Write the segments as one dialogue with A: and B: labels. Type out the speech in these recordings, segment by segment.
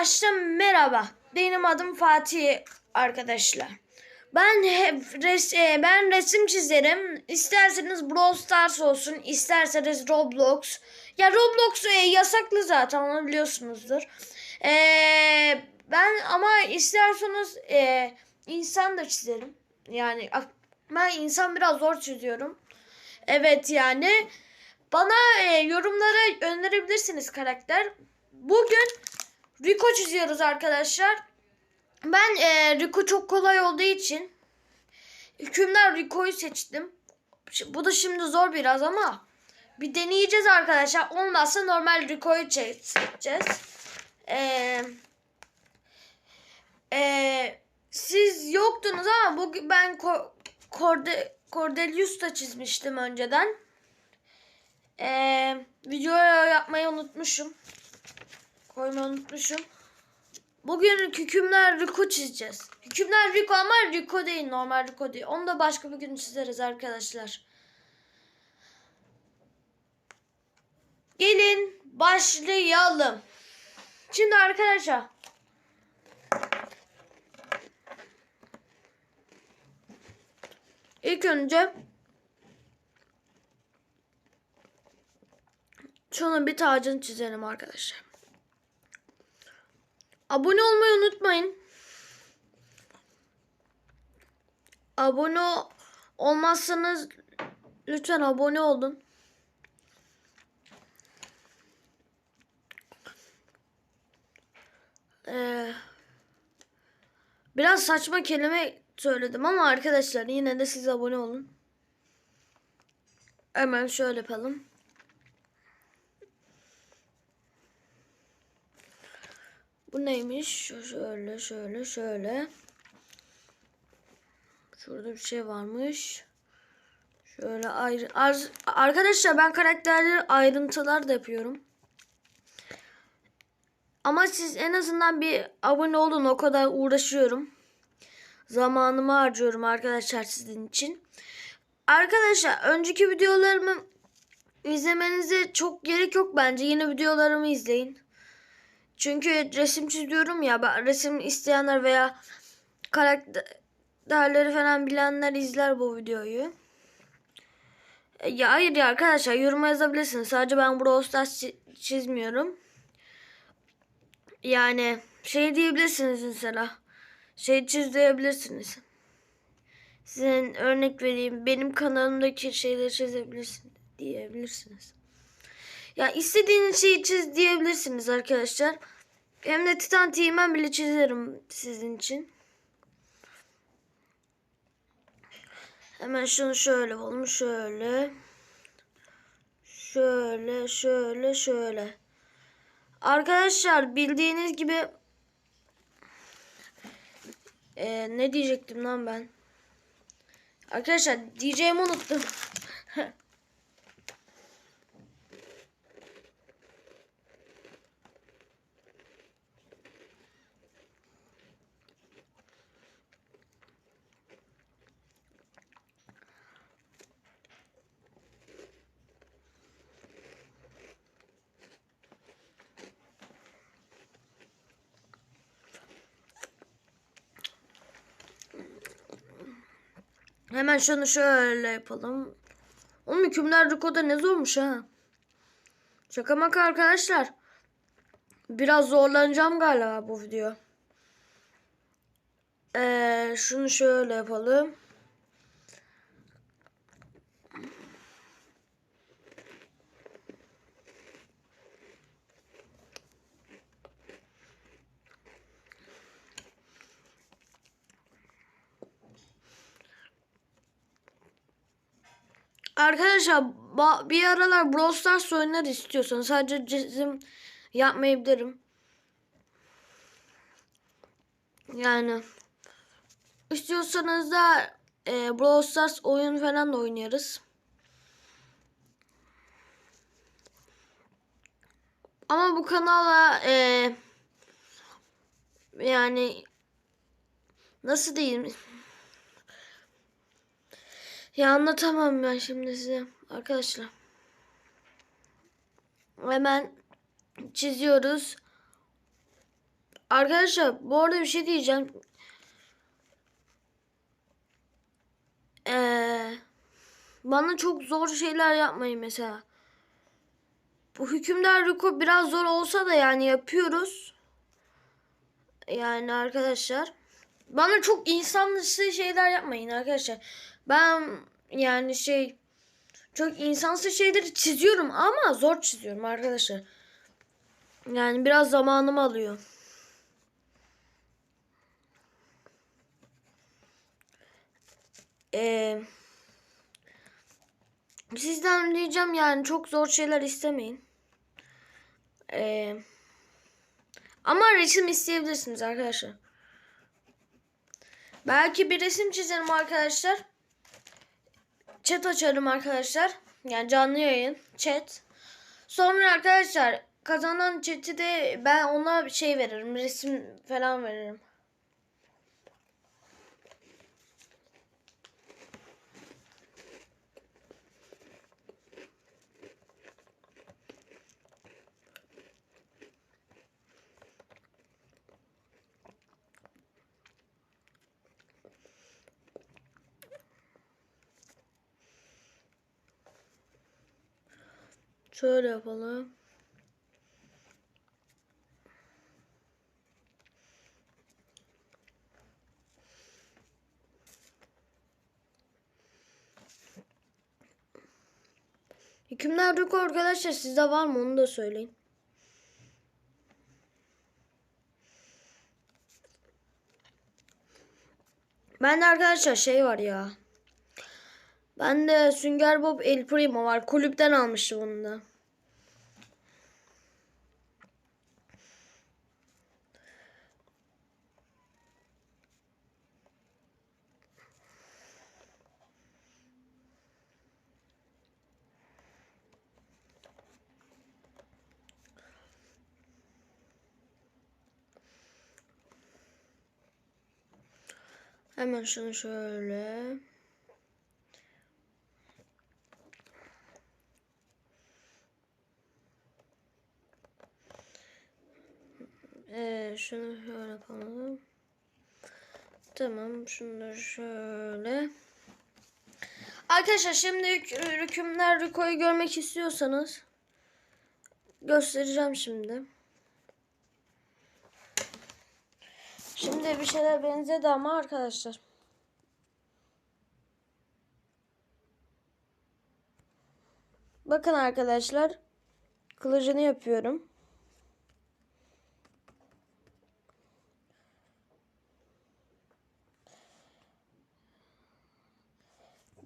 A: başta merhaba. Benim adım Fatih arkadaşlar. Ben hep res e, ben resim çizerim. İsterseniz Brawl Stars olsun, isterseniz Roblox. Ya Roblox e, yasaklı zaten biliyorsunuzdur. E, ben ama isterseniz e, insan da çizerim. Yani ben insan biraz zor çiziyorum. Evet yani bana e, yorumlara önerebilirsiniz karakter. Bugün Rico çiziyoruz arkadaşlar. Ben e, Rico çok kolay olduğu için hükümler Rico'yu seçtim. Bu da şimdi zor biraz ama bir deneyeceğiz arkadaşlar. Olmazsa normal Rico'yu çe- seçeceğiz. Eee eee, siz yoktunuz ama bugün ben Ko- Corde- çizmiştim önceden. Eee video yapmayı unutmuşum. Koymayı unutmuşum. Bugün hükümler Rico çizeceğiz. Hükümler Rico ama Rico değil normal Rico değil. Onu da başka bir gün çizeriz arkadaşlar. Gelin başlayalım. Şimdi arkadaşlar. İlk önce şunun bir tacını çizelim arkadaşlar. Abone olmayı unutmayın. Abone olmazsanız lütfen abone olun. Ee, biraz saçma kelime söyledim ama arkadaşlar yine de siz abone olun. Hemen şöyle yapalım. Bu neymiş? Şöyle şöyle şöyle. Şurada bir şey varmış. Şöyle ayrı Ar- arkadaşlar ben karakterleri ayrıntılar da yapıyorum. Ama siz en azından bir abone olun o kadar uğraşıyorum. Zamanımı harcıyorum arkadaşlar sizin için. Arkadaşlar önceki videolarımı izlemenize çok gerek yok bence. Yine videolarımı izleyin. Çünkü resim çiziyorum ya ben resim isteyenler veya karakterleri falan bilenler izler bu videoyu. E, Ya hayır ya arkadaşlar yoruma yazabilirsiniz. Sadece ben Brawl Stars çi- çizmiyorum. Yani şey diyebilirsiniz mesela. Şey çiz diyebilirsiniz. Sizin örnek vereyim. Benim kanalımdaki şeyleri çizebilirsin diyebilirsiniz. Ya istediğiniz şeyi çiz diyebilirsiniz arkadaşlar. Hem de Titan Team'en bile çizerim sizin için. Hemen şunu şöyle yapalım. Şöyle. Şöyle, şöyle, şöyle. Arkadaşlar bildiğiniz gibi Ee, ne diyecektim lan ben? Arkadaşlar diyeceğimi unuttum. Hemen şunu şöyle yapalım. Oğlum hükümler Rico'da ne zormuş ha. Şaka maka arkadaşlar. Biraz zorlanacağım galiba bu video. Ee, şunu şöyle yapalım. Arkadaşlar bir aralar Brawl Stars oyunları istiyorsanız sadece çizim yapmayabilirim. Yani istiyorsanız da e, Brawl Stars oyun falan da oynarız. Ama bu kanala e, yani nasıl diyeyim ya anlatamam ben şimdi size arkadaşlar. Hemen çiziyoruz. Arkadaşlar bu arada bir şey diyeceğim. Ee, bana çok zor şeyler yapmayın mesela. Bu hükümdar Rico biraz zor olsa da yani yapıyoruz. Yani arkadaşlar. Bana çok insan dışı şeyler yapmayın arkadaşlar. Ben yani şey çok insansız şeyleri çiziyorum ama zor çiziyorum arkadaşlar. Yani biraz zamanımı alıyor. Ee, sizden diyeceğim yani çok zor şeyler istemeyin. Ee, ama resim isteyebilirsiniz arkadaşlar. Belki bir resim çizerim arkadaşlar. Chat açarım arkadaşlar. Yani canlı yayın. Chat. Sonra arkadaşlar kazanan chat'i de ben ona şey veririm. Resim falan veririm. Şöyle yapalım. Hükümler yok arkadaşlar sizde var mı onu da söyleyin. Bende arkadaşlar şey var ya. Bende Sünger Bob El Primo var. Kulüpten almıştım bunu da. Hemen şunu şöyle. Ee, şunu şöyle yapalım. Tamam şunları şöyle. Arkadaşlar şimdi hükümler Rico'yu görmek istiyorsanız göstereceğim şimdi. Şimdi bir şeyler benzedi ama arkadaşlar. Bakın arkadaşlar. Kılıcını yapıyorum.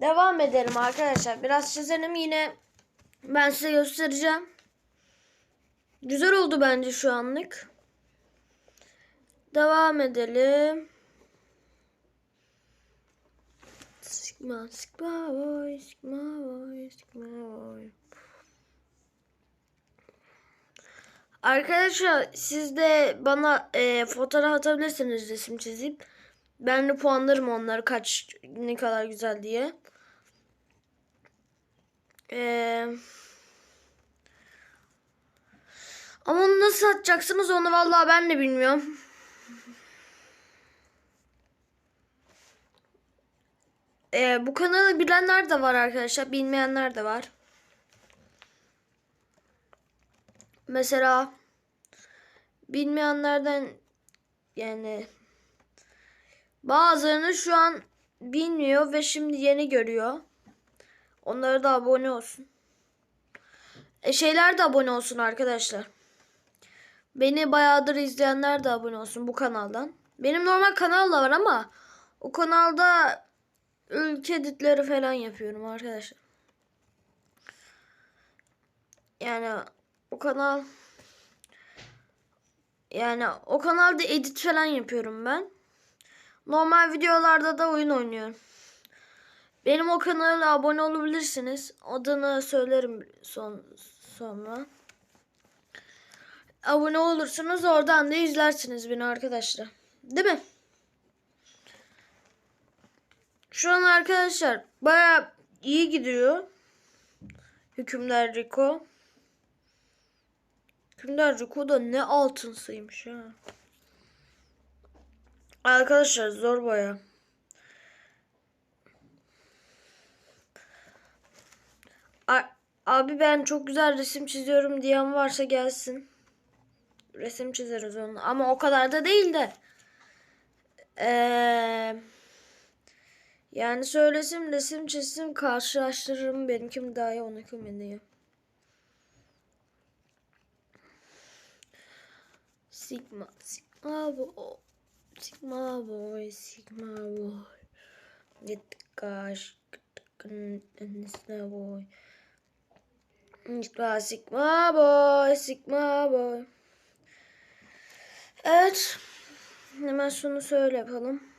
A: Devam edelim arkadaşlar. Biraz çizelim yine ben size göstereceğim. Güzel oldu bence şu anlık. Devam edelim. Sigma, sigma boy, sigma boy, sigma boy. Arkadaşlar siz de bana e, fotoğraf atabilirsiniz resim çizip. Ben de puanlarım onları kaç ne kadar güzel diye. Ee, ama onu nasıl atacaksınız onu vallahi ben de bilmiyorum. Ee, bu kanalı bilenler de var arkadaşlar. Bilmeyenler de var. Mesela bilmeyenlerden yani bazılarını şu an bilmiyor ve şimdi yeni görüyor. Onlara da abone olsun. E şeyler de abone olsun arkadaşlar. Beni bayağıdır izleyenler de abone olsun bu kanaldan. Benim normal kanal da var ama o kanalda ülke editleri falan yapıyorum arkadaşlar. Yani o kanal yani o kanalda edit falan yapıyorum ben. Normal videolarda da oyun oynuyorum. Benim o kanala abone olabilirsiniz. Adını söylerim son sonra. Abone olursunuz oradan da izlersiniz beni arkadaşlar. Değil mi? Şu an arkadaşlar baya iyi gidiyor. Hükümdar Rico. Hükümdar Rico da ne altınsıymış ha. Arkadaşlar zor baya. Abi ben çok güzel resim çiziyorum diyen varsa gelsin. Resim çizeriz onu. Ama o kadar da değil de. Eee yani söylesim resim çizsim karşılaştırırım. Benimkim daha iyi onunki mi. Sigma, Sigma boy, Sigma boy, Sigma boy. Get gosh, Sigma boy. Sigma, Sigma boy, Sigma boy. Evet. Hemen şunu söyle yapalım.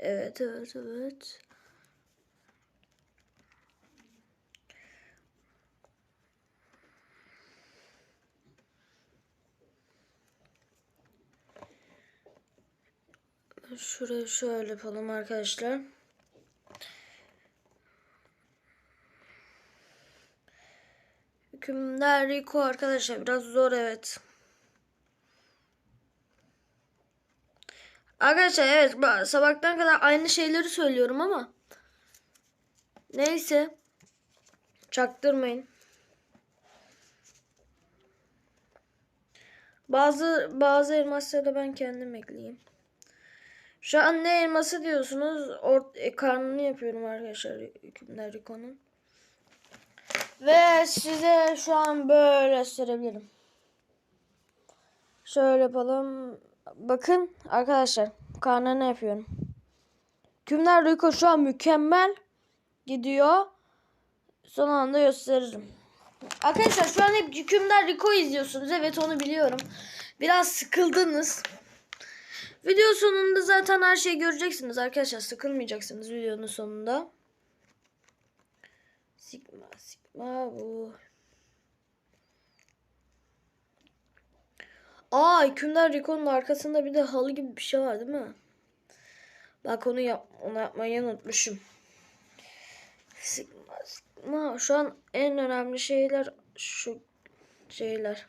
A: Evet, evet, evet. Şuraya şöyle yapalım arkadaşlar. Hükümler Rico arkadaşlar biraz zor evet. Arkadaşlar evet ba- sabahtan kadar aynı şeyleri söylüyorum ama neyse çaktırmayın. Bazı bazı elmasları da ben kendim ekleyeyim. Şu an ne elması diyorsunuz? Or e, karnını yapıyorum arkadaşlar hükümler Rico'nun. Ve size şu an böyle gösterebilirim. Şöyle yapalım. Bakın arkadaşlar karnını yapıyorum. Hükümler Rico şu an mükemmel gidiyor. Son anda gösteririm. Arkadaşlar şu an hep hükümler Rico izliyorsunuz. Evet onu biliyorum. Biraz sıkıldınız. Video sonunda zaten her şeyi göreceksiniz arkadaşlar. Sıkılmayacaksınız videonun sonunda. Sigma, Sigma bu. Aa, hükümdar Rico'nun arkasında bir de halı gibi bir şey var değil mi? Bak onu yap onu yapmayı unutmuşum. Sigma, Sigma. Şu an en önemli şeyler şu şeyler.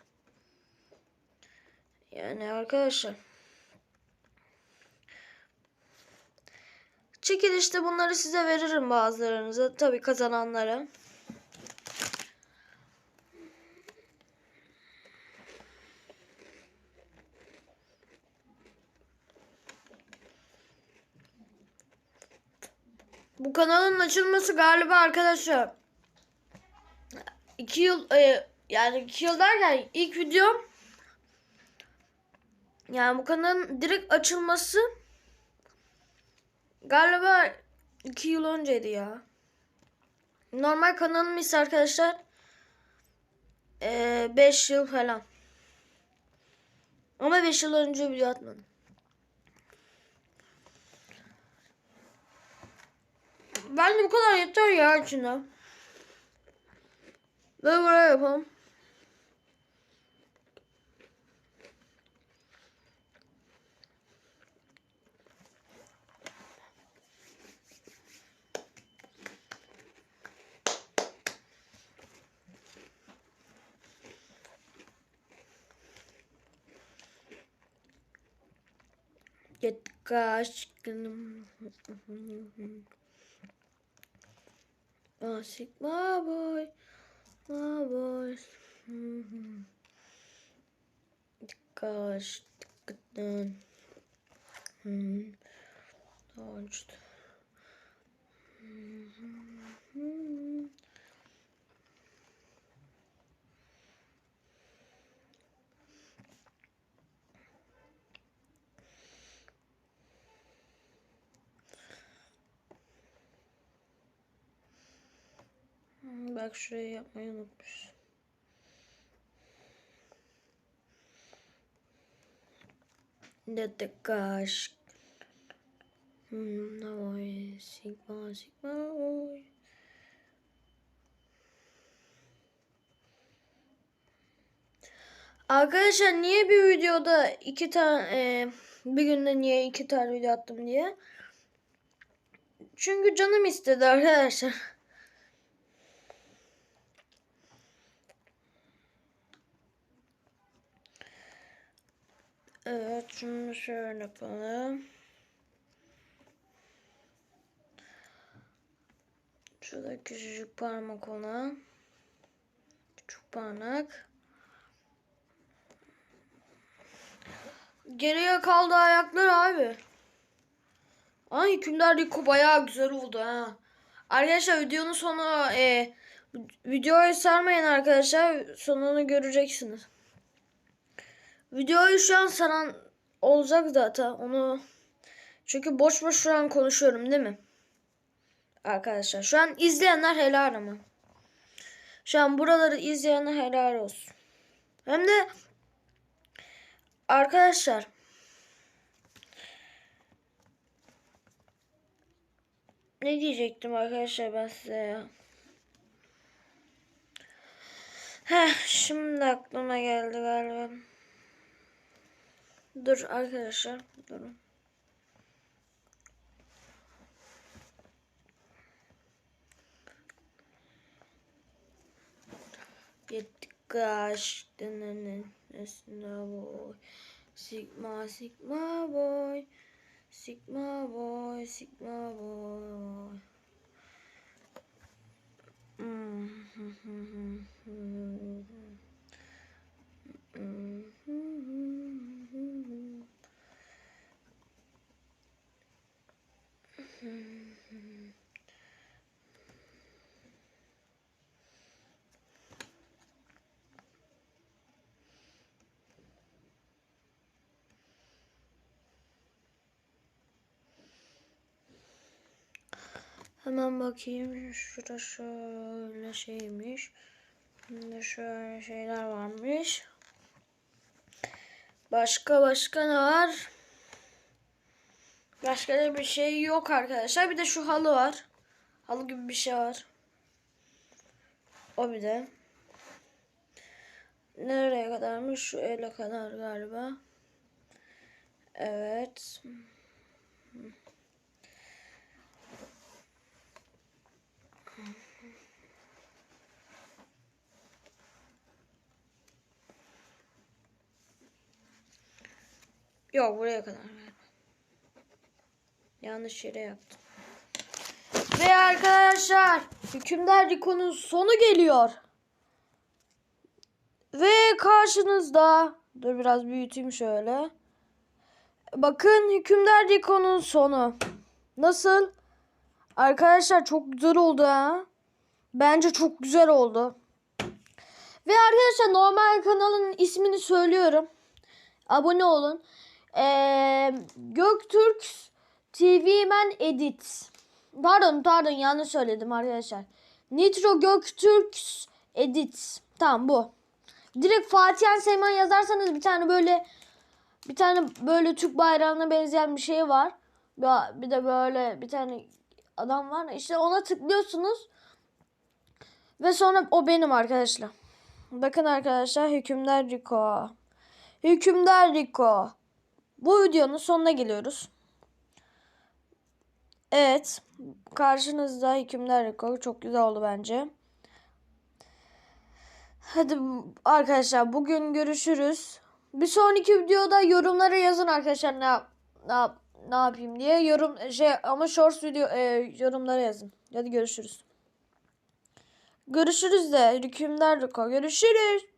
A: Yani arkadaşlar. Çekilişte bunları size veririm bazılarınıza. Tabi kazananlara. Bu kanalın açılması galiba arkadaşlar. iki yıl e, yani iki yıl derken ilk videom yani bu kanalın direkt açılması Galiba 2 yıl önceydi ya. Normal kanalım ise arkadaşlar 5 yıl falan. Ama 5 yıl önce video atmadım. Ben de bu kadar yeter ya içinde. Ve buraya yapalım. Get aşkınım. Aşık my boy. My boy. Kaç tıkıdan. Bak şuraya yapmayı unutmuş. Dede kaş. Hmm, oy, sigma, sigma, oy. Arkadaşlar niye bir videoda iki tane e, bir günde niye iki tane video attım diye? Çünkü canım istedi arkadaşlar. Evet şunu şöyle yapalım. Şurada küçücük parmak ona. Küçük parmak. Geriye kaldı ayaklar abi. Ay hükümdar Rico bayağı güzel oldu ha. Arkadaşlar videonun sonu e, videoyu sarmayın arkadaşlar. Sonunu göreceksiniz. Videoyu şu an saran olacak zaten. Onu çünkü boş boş şu an konuşuyorum değil mi? Arkadaşlar şu an izleyenler helal ama. Şu an buraları izleyenler helal olsun. Hem de arkadaşlar ne diyecektim arkadaşlar ben size ya. Heh, şimdi aklıma geldi galiba. Dur arkadaşlar. Durun. Yettik kaç nesne boy. Sigma sigma boy. Sigma boy sigma boy. Hemen bakayım. Şurada şöyle şeymiş. Şöyle şeyler varmış. Başka başka ne var? Başka da bir şey yok arkadaşlar. Bir de şu halı var. Halı gibi bir şey var. O bir de. Nereye kadarmış? Şu ele kadar galiba. Evet. Yok buraya kadar. Yanlış yere yaptım. Ve arkadaşlar hükümdar Rico'nun sonu geliyor. Ve karşınızda dur biraz büyüteyim şöyle. Bakın hükümdar Rico'nun sonu. Nasıl? Arkadaşlar çok güzel oldu ha. Bence çok güzel oldu. Ve arkadaşlar normal kanalın ismini söylüyorum. Abone olun. Ee, Göktürk TV Man Edit. Pardon pardon yanlış söyledim arkadaşlar. Nitro Göktürk Edit. Tamam bu. Direkt Fatihan Seyman yazarsanız bir tane böyle bir tane böyle Türk bayrağına benzeyen bir şey var. Bir de böyle bir tane adam var. İşte ona tıklıyorsunuz. Ve sonra o benim arkadaşlar. Bakın arkadaşlar Hükümdar Rico. Hükümdar Rico. Bu videonun sonuna geliyoruz. Evet. Karşınızda Hükümdar Rico. Çok güzel oldu bence. Hadi arkadaşlar bugün görüşürüz. Bir sonraki videoda yorumlara yazın arkadaşlar ne ne, ne yapayım diye yorum şey ama shorts video e, yorumlara yazın. Hadi görüşürüz. Görüşürüz de hükümdar Rico. Görüşürüz.